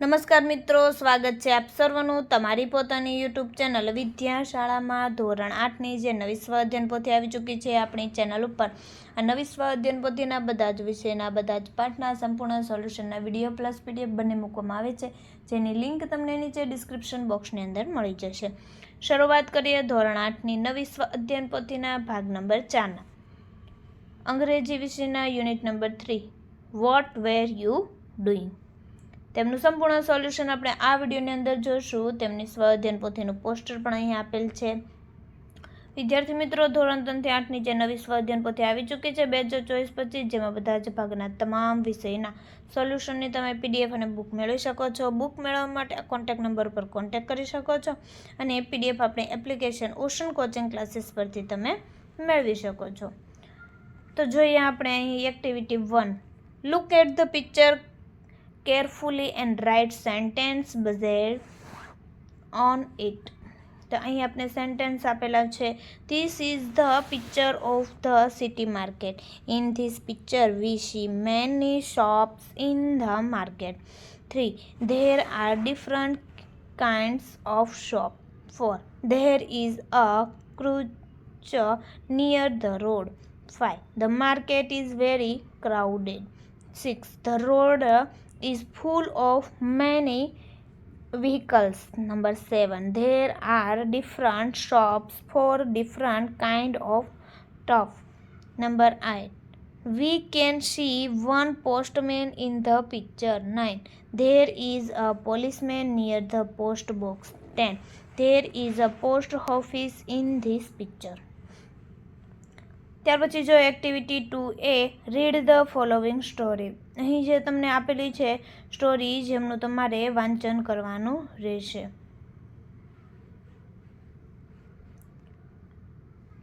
નમસ્કાર મિત્રો, સ્વાગત છે આપ સર્વનું તમારી પોતાની યુટ્યુબ ચેનલ વિદ્યાશાળામાં ધોરણ આઠની જે નવી સ્વ અધ્યયન પોથી આવી ચૂકી છે આપણી ચેનલ ઉપર. આ નવી સ્વ અધ્યયન પોથીના બધા જ વિષયના, બધા જ પાઠના, સંપૂર્ણ સોલ્યુશનના વીડિયો પ્લસ પીડીએફ બંને મૂકવામાં આવે છે, જેની લિંક તમને નીચે ડિસ્ક્રિપ્શન બોક્સની અંદર મળી જશે. શરૂઆત કરીએ ધોરણ આઠની નવી સ્વ અધ્યયન પોથીના ભાગ નંબર ચારના. અંગ્રેજી વિષયના unit number three. What were you doing તેમનું સંપૂર્ણ સોલ્યુશન આપણે આ વિડીયોની અંદર જોઈશું તેમની સ્વઅધ્યયન પોથીનું પોસ્ટર પણ અહીં આપેલ છે. વિદ્યાર્થી મિત્રો, ધોરણ ત્રણથી આઠની જે નવી સ્વ પોથી આવી ચૂકી છે. બે હજાર ચોવીસ પચીસ જેમાં બધા જ ભાગના તમામ વિષયના સોલ્યુશનની તમે પીડીએફ અને બુક મેળવી શકો છો. બુક મેળવવા માટે કોન્ટેક્ટ નંબર પર કોન્ટેક્ટ કરી શકો છો અને એ પીડીએફ આપણી એપ્લિકેશન ઓશન કોચિંગ ક્લાસીસ પરથી તમે મેળવી શકો છો. તો જોઈએ આપણે અહીં activity one look at the picture carefully and write sentence based on it તો અહીં આપણે સેન્ટેન્સ આપેલા છે this is the picture of the city market in this picture we see many shops in the market three there are different kinds of shop. 4. There is a cruise near the road. 5. The market is very crowded. 6. The road is full of many vehicles. Number 7. There are different shops for different kind of stuff. Number 8. We can see one postman in the picture. 9. There is a policeman near the post box. 10. There is a post office in this picture. ત્યાર પછી જો activity two A read the following story અહીં જે તમને આપેલી છે story જેમનું તમારે વાંચન કરવાનું રહેશે.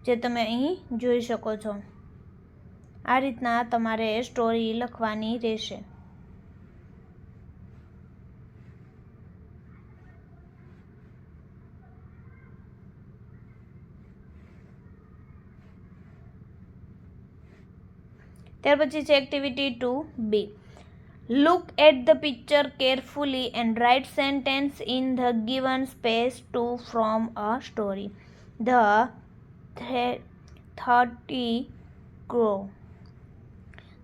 જે તમે અહીં જોઈ શકો છો. આ રીતના તમારે સ્ટોરી લખવાની રહેશે. ત્યાર પછી છે activity two B look at the picture carefully and write sentence in the given space to from a story the thirsty crow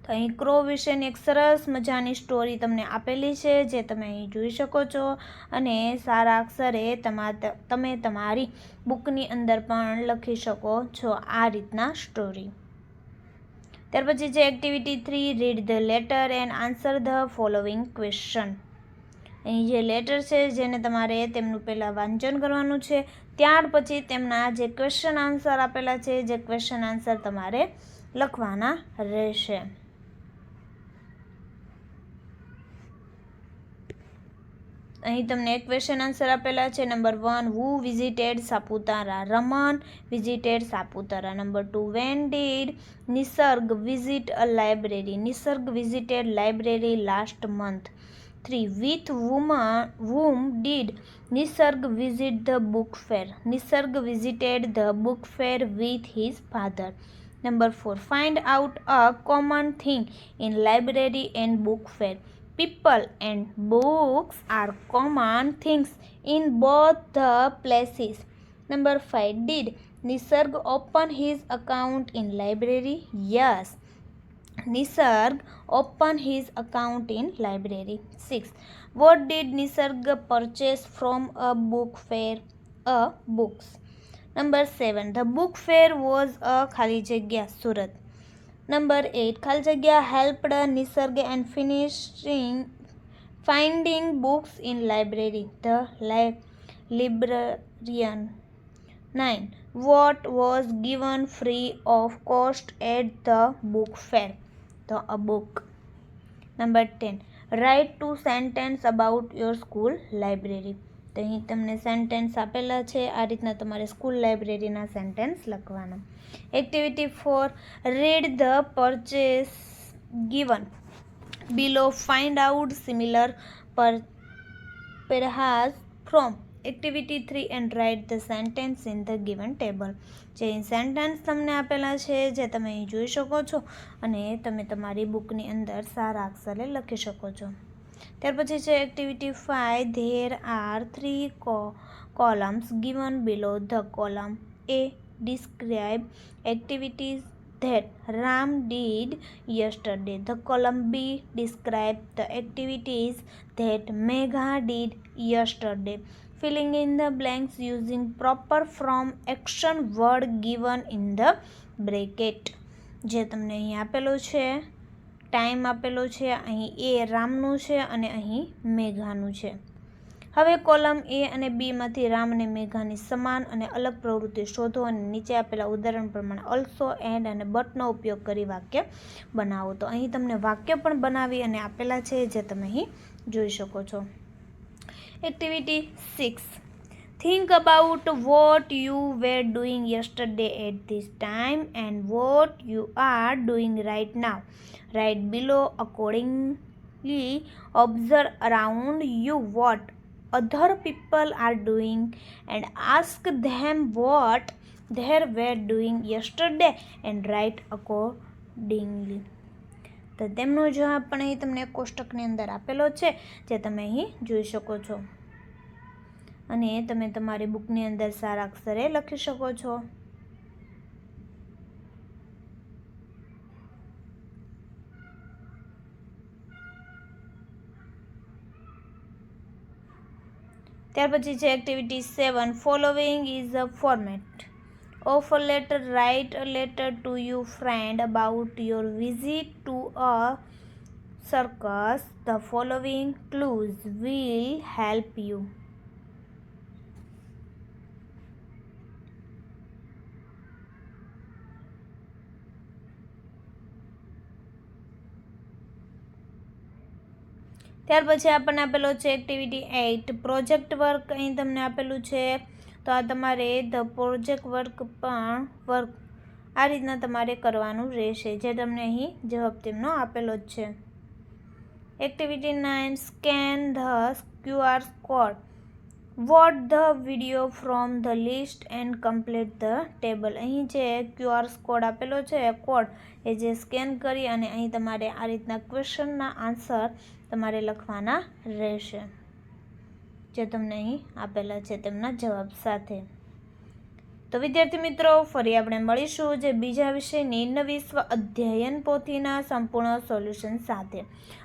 તો અહીં ક્રો વિશેની એક સરસ મજાની સ્ટોરી તમને આપેલી છે, જે તમે અહીં જોઈ શકો છો. અને સારા અક્ષરે તમા તમે તમારી બુકની અંદર પણ લખી શકો છો આ રીતના સ્ટોરી ત્યાર પછી છે activity three read the letter and answer the following question અહીં જે લેટર છે, જેને તમારે તેમનું પહેલાં વાંચન કરવાનું છે, ત્યાર પછી તેમના જે ક્વેશ્ચન આન્સર આપેલા છે, જે ક્વેશ્ચન આન્સર તમારે લખવાના રહેશે. અહીં તમને એક ક્વેશ્ચન આન્સર આપેલા છે. Number one who visited Saputara Raman visited Saputara number two when did Nisarg visit a library Nisarg visited library last month three with woman whom did Nisarg visit the book fair Nisarg visited the book fair with his father number four find out a common thing in library and book fair people and books are common things in both the places. Number 5 did nisarg open his account in library? Yes. Nisarg open his account in library. 6 what did nisarg purchase from a book fair? A books. Number 7 the book fair was a khali jagya surat number eight ખાલી જગ્યા helped Nisarg and finishing finding books in library the librarian 9 what was given free of cost at the book fair the a book number 10 write two sentence about your school library તો અહીં તમને sentence આપેલા છે. આ રીતના તમારે school લાઇબ્રેરીના sentence લખવાના. Activity four read the purchase given below find out similar pair perhaps from activity three and write the sentence in the given table જે સેન્ટેન્સ તમને આપેલા છે, જે તમે અહીં જોઈ શકો છો અને તમે તમારી બુકની અંદર સારા અક્ષરે લખી શકો છો. ત્યાર પછી છે activity five there are three columns given below the column A describe activities that Ram did yesterday. The column B describe the activities that Megha did yesterday. Filling in the blanks using proper from action word given in the bracket. જે તમને અહીં આપેલું છે time આપેલો છે, અહીં એ રામનું છે અને અહીં મેઘાનું છે. હવે કોલમ એ અને બીમાંથી રામ અને મેઘાની સમાન અને અલગ પ્રવૃત્તિ શોધો અને નીચે આપેલા ઉદાહરણ પ્રમાણે અલ્સો, એન્ડ અને બટનો ઉપયોગ કરી વાક્ય બનાવો. તો અહીં તમને વાક્ય પણ બનાવી અને આપેલા છે, જે તમે અહીં જોઈ શકો છો. Activity six think about what you were doing yesterday at this time and what you are doing right now write below accordingly observe around you what other people are doing and ask them what they were doing yesterday and write accordingly. તો તેમનો જવાબ પણ અહીં તમને કોષ્ટકની અંદર આપેલો છે, જે તમે અહીં જોઈ શકો છો. અને તમે તમારી બુકની અંદર સારા અક્ષરે લખી શકો છો. ત્યાર પછી છે activity seven, following is a format. Of a letter, write a letter to you friend about your visit to a circus. The following clues will help you. ત્યાર પછી આપણને આપેલો છે એક્ટિવિટી એઇટ પ્રોજેક્ટ વર્ક અહીં તમને આપેલું છે. તો આ તમારે ધ પ્રોજેક્ટ વર્ક પણ વર્ક આ રીતના તમારે કરવાનું રહેશે, જે તમને અહીં જવાબ તેમનો આપેલો જ છે. Activity nine scan the QR code watch the video from the list and complete the table અહીં જે ક્યુઆર કોડ આપેલો છે કોડ એ જે સ્કેન કરી અને અહીં તમારે આ રીતના ક્વેશ્ચનના આન્સર તમારે લખવાના રહેશે. જે તમને અહીં આપેલા છે તેમના જવાબ સાથે. તો વિદ્યાર્થી મિત્રો, ફરી આપણે મળીશું જે બીજા વિષયની નવી સ્વ અધ્યયન પોથીના સંપૂર્ણ સોલ્યુશન સાથે.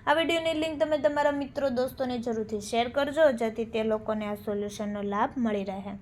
આ વિડીયોની લિંક તમે તમારા મિત્રો, દોસ્તોને જરૂરથી શેર કરજો, જેથી તે લોકોને આ સોલ્યુશનનો લાભ મળી રહે.